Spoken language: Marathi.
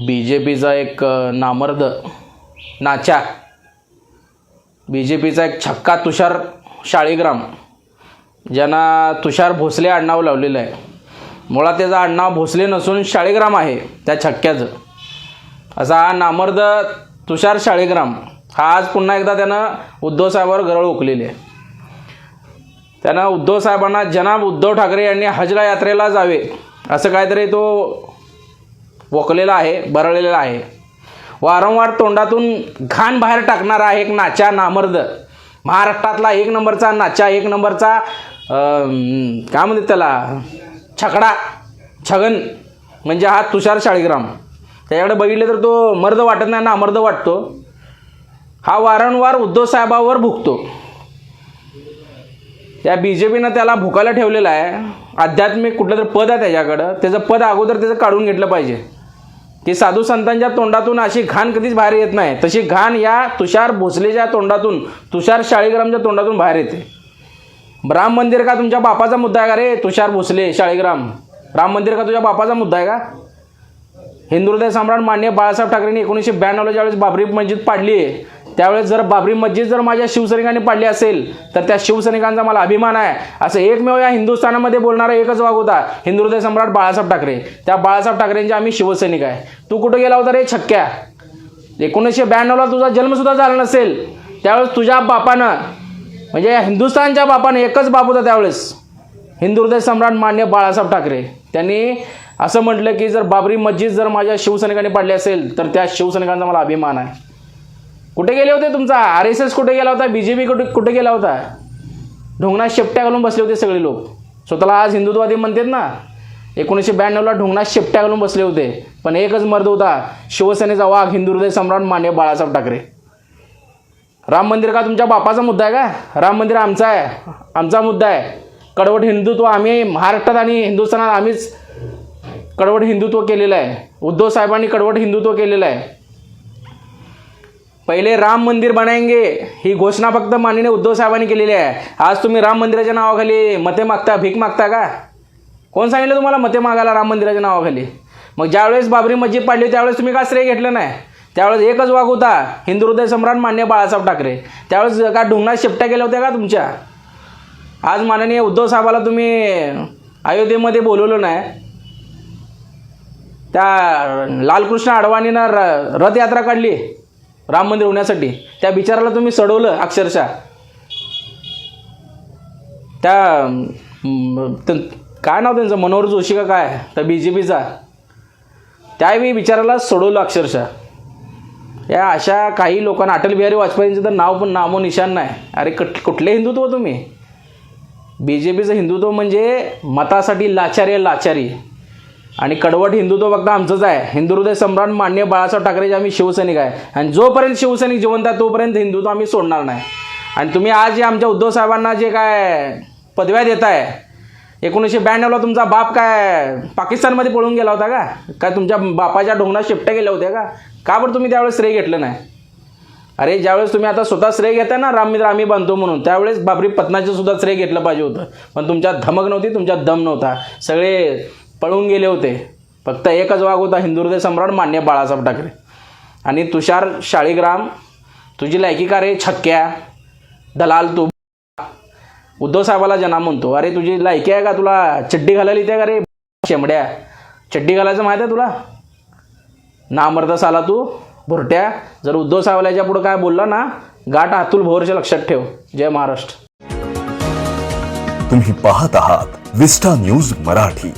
बी जे पीचा एक नामर्द नाचा. बी जे पीचा एक छक्का तुषार शाळीग्राम ज्यांना तुषार भोसले आडनाव लावलेलं आहे. मुळात त्याचं आडनाव भोसले नसून शाळीग्राम आहे त्या छक्क्याचं. असा हा नामर्द तुषार शाळीग्राम हा आज पुन्हा एकदा त्यानं उद्धवसाहेबावर गरळ ओकलेली आहे. त्यानं उद्धव साहेबांना जनाब उद्धव ठाकरे यांनी हजला यात्रेला जावे असं काहीतरी तो वोकलेला आहे बरळलेला आहे. वारंवार तोंडातून घाण बाहेर टाकणारा एक नाचा नामर्द. महाराष्ट्रातला एक नंबरचा नाचा एक नंबरचा काय म्हणतात त्याला? छकडा छगन म्हणजे हा तुषार शाळीग्राम. त्याच्याकडे बघितले तर तो मर्द वाटत नाही ना अमर्द वाटतो. हा वारंवार उद्धव साहेबावर भुकतो. त्या बी जे पीनं त्याला भुकायला ठेवलेलं आहे. आध्यात्मिक कुठलं तरी पद आहे त्याच्याकडं. त्याचं पद अगोदर त्याचं काढून घेतलं पाहिजे. की साधू संतांच्या तोंडातून अशी घाण कधीच बाहेर येत नाही. तशी घाण या तुषार भोसलेच्या तोंडातून तुषार शाळीग्रामच्या तोंडातून बाहेर येते. राम मंदिर का तुमच्या बापाचा मुद्दा आहे का रे? तुषार भोसले शाळीग्राम. राम मंदिर का तुझ्या बापाचा मुद्दा आहे का? हिंदू सम्राट मान्य बाळासाहेब ठाकरेंनी एकोणीसशे ब्याण्णवला ज्यावेळेस बाबरी मस्जिद पाडली आहे त्यावेळेस जर बाबरी मस्जिद जर माझ्या शिवसैनिकांनी पाडली असेल तर त्या शिवसैनिकांचा मला अभिमान आहे. असं एकमेव या हिंदुस्थानामध्ये बोलणारा एकच वाघ होता हिंदू हृदय सम्राट बाळासाहेब ठाकरे. त्या बाळासाहेब ठाकरेंचे आम्ही शिवसैनिक आहे. तू कुठं गेला होता रे छक्क्या? एकोणीसशे ब्याण्णवला तुझा जन्मसुद्धा झाला नसेल. त्यावेळेस तुझ्या बापानं म्हणजे या हिंदुस्थानच्या बापानं एकच बाप होता त्यावेळेस. हिंदू हृदय सम्राट मान्य बाळासाहेब ठाकरे. त्यांनी असं म्हटलं की जर बाबरी मस्जिद जर माझ्या शिवसैनिकांनी पाडली असेल तर त्या शिवसैनिकांचा मला अभिमान आहे. कुठे गेले होते तुमचा? आर एस एस कुठे गेला होता? बी जे पी कुठे कुठे गेला होता? ढोंगणात शेपट्या घालून बसले होते सगळे लोक. स्वतःला आज हिंदुत्ववादी म्हणतात ना एकोणीसशे ब्याण्णवला ढोंगणात शेपट्या घालून बसले होते. पण एकच मर्द होता शिवसेनेचा वाघ हिंदू हृदय सम्राट मान्य बाळासाहेब ठाकरे. राम मंदिर का तुमच्या बापाचा मुद्दा आहे का? राम मंदिर आमचा आहे. आमचा मुद्दा आहे. कडवट हिंदुत्व आम्ही महाराष्ट्रात आणि हिंदुस्थानात आम्हीच कडवट हिंदुत्व केलेलं आहे. उद्धव साहेबांनी कडवट हिंदुत्व केलेलं आहे. पहिले राम मंदिर बनायंगे ही घोषणा फक्त माननीय उद्धव साहेबांनी केलेली आहे. आज तुम्ही राम मंदिराच्या नावाखाली मते मागता भीक मागता का? कोण सांगितलं तुम्हाला मते मागायला राम मंदिराच्या नावाखाली? मग ज्यावेळेस बाबरी मस्जिद पाडली त्यावेळेस तुम्ही का श्रेय घेतलं नाही? त्यावेळेस एकच वाघ होता हिंदू हृदय सम्राट मान्य बाळासाहेब ठाकरे. त्यावेळेस का ढुंगणात शिफ्ट्या केल्या होत्या का तुमच्या? आज माननीय उद्धव साहेबाला तुम्ही अयोध्येमध्ये बोलवलं नाही. त्या लालकृष्ण अडवाणीनं र रथयात्रा काढली. राम मंदिर होण्यासाठी. त्या बिचाराला तुम्ही सडवलं अक्षरशः. त्या काय नाव त्यांचं? मनोहर जोशी का काय? त्या बी जे पीचा त्यावेळी बिचाराला सोडवलं अक्षरशः. या अशा काही लोकांना अटल बिहारी वाजपेयींचं तर नाव पण नामो निशान नाही. अरे कट कुठले हिंदुत्व तुम्ही? बी जे पीचं हिंदुत्व म्हणजे मतासाठी लाचारी लाचारी. आणि कडवट हिंदुत्व फक्त आमचंच आहे. हिंदू हृदय सम्राट मान्य बाळासाहेब ठाकरेचे आम्ही शिवसैनिक आहे. आणि जोपर्यंत शिवसैनिक जिवंत आहे तोपर्यंत हिंदुत्व आम्ही सोडणार नाही. आणि तुम्ही आज जे आमच्या उद्धव साहेबांना जे काय पदव्या देत आहे एकोणीसशे ब्याण्णवला तुमचा बाप काय पाकिस्तानमध्ये पळून गेला होता का? काय तुमच्या बापाच्या ढोंगणात शिफ्ट गेल्या होत्या का? का बरं तुम्ही त्यावेळेस श्रेय घेतलं नाही? अरे ज्यावेळेस तुम्ही आता स्वतः श्रेय घेता ना राममित्र आम्ही बांधतो म्हणून त्यावेळेस बाबरी पत्नाचं सुद्धा श्रेय घेतलं पाहिजे होतं. पण तुमच्यात धमक नव्हती तुमच्यात दम नव्हता. सगळे पळून गेले होते. फक्त एकच वाघ होता हिंदू सम्राट मान्य बाळासाहेब ठाकरे. आणि तुषार शाळीग्राम तुझी लायकी का रे? छक्क्या. दलाल तू. उद्धव साहेबाला जना म्हणतो. अरे तुझी लायकी आहे का तुला? चड्डी घालायला येते का रे? शेमड्या. चड्डी घालायचं माहीत आहे तुला? नामर्दस आला तू. भुरट्या. जर उद्धव साहेबाच्या याच्या पुढं काय बोलला ना गाठ अतुल भोरच्या लक्षात ठेव. जय महाराष्ट्र. तुम्ही पाहत आहात विस्टा न्यूज मराठी.